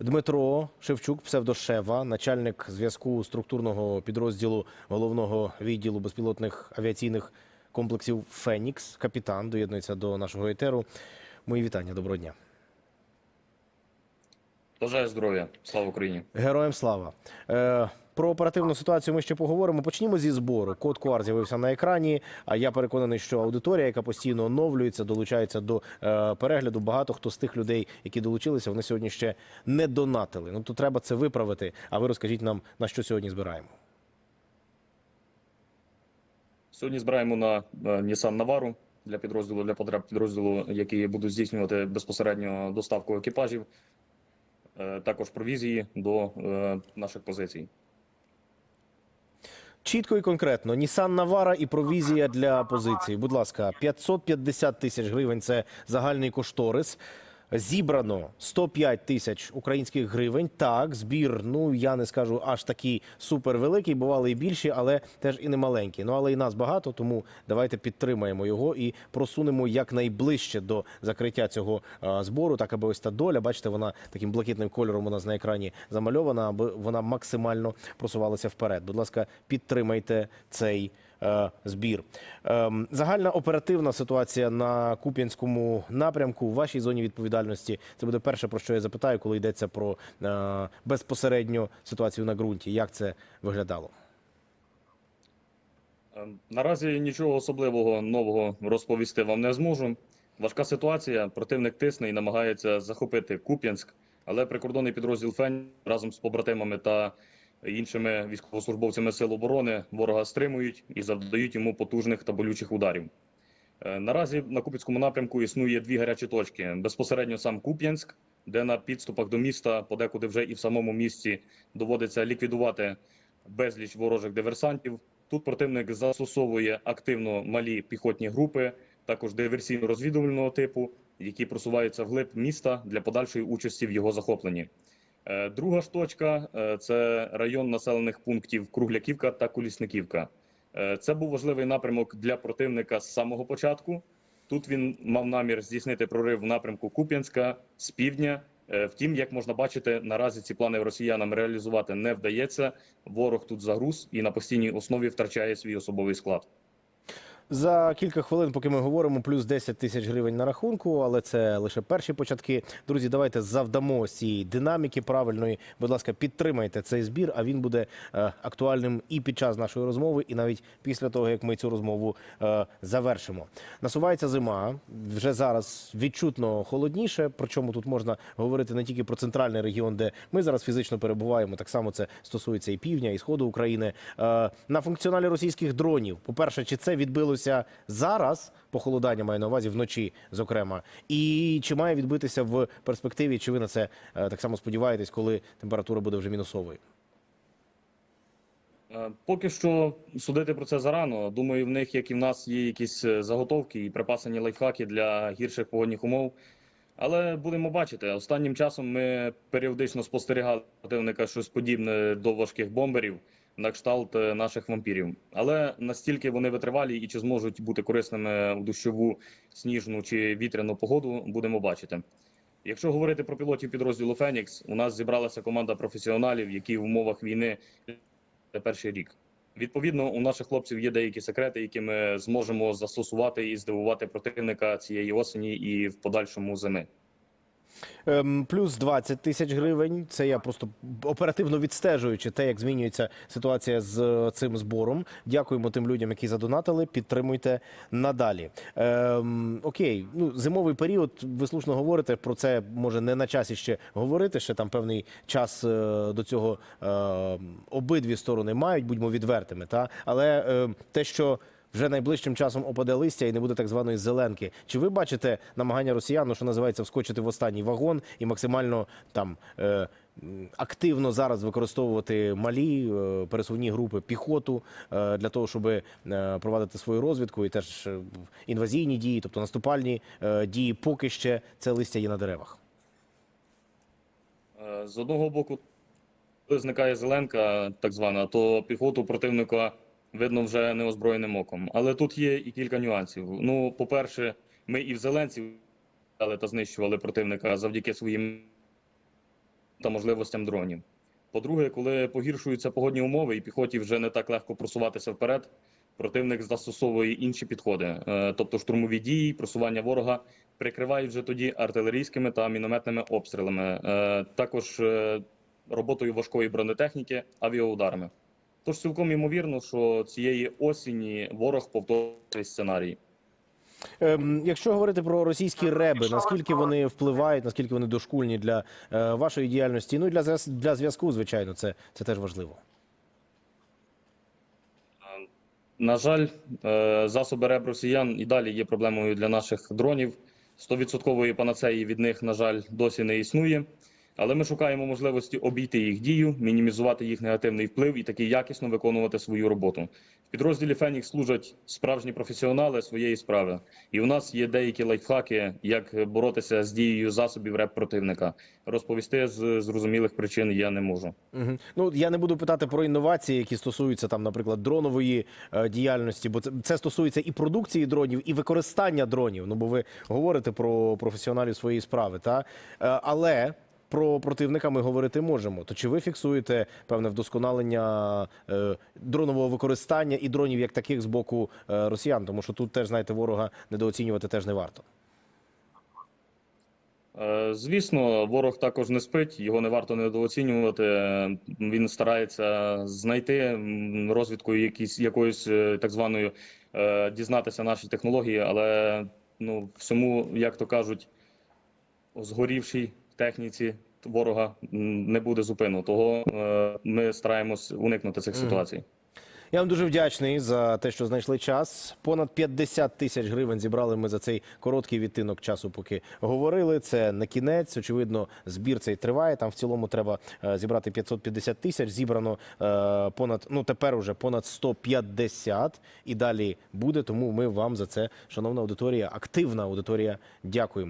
Дмитро Шевчук, псевдошева, начальник зв'язку структурного підрозділу головного відділу безпілотних авіаційних комплексів Фенікс, капітан, доєднується до нашого етеру. Мої вітання, доброго дня. Бажаю здоров'я. Слава Україні. Героям слава. Е, про оперативну ситуацію ми ще поговоримо. Почнімо зі збору. Код QR з'явився на екрані. А я переконаний, що аудиторія, яка постійно оновлюється, долучається до е, перегляду. Багато хто з тих людей, які долучилися, вони сьогодні ще не донатили. Ну то треба це виправити. А ви розкажіть нам на що сьогодні збираємо. Сьогодні збираємо на е, Nissan Navara для підрозділу для потреб підрозділу, які будуть здійснювати безпосередньо доставку екіпажів, е, також провізії до е, наших позицій. Чітко і конкретно. Нісан Навара і провізія для позиції. Будь ласка, 550 тисяч гривень це загальний кошторис. Зібрано 105 тисяч українських гривень. Так, збір, ну я не скажу аж такий супервеликий, бували і більші, але теж і не маленькі. Ну але і нас багато, тому давайте підтримаємо його і просунемо якнайближче до закриття цього збору, так аби ось та доля, бачите, вона таким блакитним кольором у нас на екрані замальована, аби вона максимально просувалася вперед. Будь ласка, підтримайте цей збір. Ем, Загальна оперативна ситуація на Куп'янському напрямку в вашій зоні відповідальності. Це буде перше, про що я запитаю, коли йдеться про е, безпосередньо ситуацію на ґрунті. Як це виглядало? Е, Наразі нічого особливого нового розповісти вам не зможу. Важка ситуація. Противник тисне і намагається захопити Куп'янськ, але прикордонний підрозділ Фень разом з побратимами та іншими військовослужбовцями Сил оборони ворога стримують і завдають йому потужних та болючих ударів. Е, Наразі на Куп'янському напрямку існує дві гарячі точки. Безпосередньо сам Куп'янськ, де на підступах до міста, подекуди вже і в самому місті доводиться ліквідувати безліч ворожих диверсантів. Тут противник застосовує активно малі піхотні групи, також диверсійно-розвідувального типу, які просуваються вглиб міста для подальшої участі в його захопленні. Е, Друга ж точка е, це район населених пунктів Кругляківка та Колісниківка. Е, Це був важливий напрямок для противника з самого початку. Тут він мав намір здійснити прорив в напрямку Куп'янська з півдня. Втім, як можна бачити, наразі ці плани росіянам реалізувати не вдається. Ворог тут загруз і на постійній основі втрачає свій особовий склад. За кілька хвилин, поки ми говоримо, плюс 10 тисяч гривень на рахунку, але це лише перші початки. Друзі, давайте завдамо цієї динаміки правильної. Будь ласка, підтримайте цей збір, а він буде е, актуальним і під час нашої розмови, і навіть після того, як ми цю розмову е, завершимо. Насувається зима. Вже зараз відчутно холодніше. Причому тут можна говорити не тільки про центральний регіон, де ми зараз фізично перебуваємо. Так само це стосується і півдня, і сходу України. Е, на функціоналі російських дронів. По перше, чи це відбилося зараз? Похолодання маю на увазі вночі, зокрема, і чи має відбитися в перспективі? Чи ви на це е, так само сподіваєтесь, коли температура буде вже мінусовою? Е, Поки що судити про це зарано. Думаю, в них, як і в нас, є якісь е, заготовки і припасані лайфхаки для гірших погодних умов. Але будемо бачити. Останнім часом ми періодично спостерігали противника щось подібне до важких бомберів на кшталт е, наших вампірів. Але настільки вони витривалі і чи зможуть бути корисними у дощову, сніжну чи вітряну погоду, будемо бачити. Якщо говорити про пілотів підрозділу Фенікс, у нас зібралася команда професіоналів, які в умовах війни перший рік. Відповідно, у наших хлопців є деякі секрети, які ми зможемо застосувати і здивувати противника цієї осені і в подальшому зими. Ем, плюс 20 тисяч гривень. Це я просто оперативно відстежуючи те, як змінюється ситуація з е, цим збором. Дякуємо тим людям, які задонатили. Підтримуйте надалі. Ем, окей, ну зимовий період. Ви слушно говорите про це. Може не на часі ще говорити. Ще там певний час е, до цього е, обидві сторони мають, будьмо відвертими. Та але е, те, що вже найближчим часом опаде листя і не буде так званої зеленки. Чи ви бачите намагання росіян, ну, що називається, вскочити в останній вагон і максимально там е, активно зараз використовувати малі е, пересувні групи піхоту е, для того, щоб е, провадити свою розвідку і теж е, інвазійні дії, тобто наступальні е, дії, поки ще це листя є на деревах? Е, З одного боку, коли зникає зеленка, так звана, то піхоту противника видно вже неозброєним оком. Але тут є і кілька нюансів. Ну, по-перше, ми і в зеленці та знищували противника завдяки своїм та можливостям дронів. По-друге, коли погіршуються погодні умови і піхоті вже не так легко просуватися вперед, противник застосовує інші підходи, е, тобто штурмові дії, просування ворога прикривають вже тоді артилерійськими та мінометними обстрілами, е, також е, роботою важкої бронетехніки, авіаударами. Тож цілком ймовірно, що цієї осені ворог повторить цей сценарій. Ем, якщо говорити про російські реби, наскільки вони впливають, наскільки вони дошкульні для е, вашої діяльності, ну і для для зв'язку, звичайно, це, це теж важливо. На жаль, е, засоби РЕБ росіян і далі є проблемою для наших дронів. 100% панацеї від них, на жаль, досі не існує. Але ми шукаємо можливості обійти їх дію, мінімізувати їх негативний вплив і таки якісно виконувати свою роботу. В підрозділі Фенікс служать справжні професіонали своєї справи. І у нас є деякі лайфхаки, як боротися з дією засобів РЕБ противника. Розповісти з зрозумілих причин я не можу. Угу. Ну я не буду питати про інновації, які стосуються там, наприклад, дронової е, діяльності, бо це, це стосується і продукції дронів, і використання дронів. Ну бо ви говорите про професіоналів своєї справи, та Е, але. Про противника ми говорити можемо. То чи ви фіксуєте певне вдосконалення е, дронового використання і дронів як таких з боку е, росіян? Тому що тут теж знаєте, ворога недооцінювати теж не варто. Е, Звісно, ворог також не спить, його не варто недооцінювати. Він старається знайти м, розвідкою якісь, якоюсь е, так званою е, дізнатися наші технології, але ну, всьому, як то кажуть, згорівшій техніці ворога не буде зупину. Того е, ми стараємось уникнути цих ситуацій. Я вам дуже вдячний за те, що знайшли час. Понад 50 тисяч гривень зібрали ми за цей короткий відтинок часу, поки говорили. Це не кінець. Очевидно, збір цей триває. Там в цілому треба е, зібрати 550 тисяч. Зібрано е, понад ну тепер уже понад 150 і далі буде. Тому ми вам за це, шановна аудиторія, активна аудиторія, дякуємо.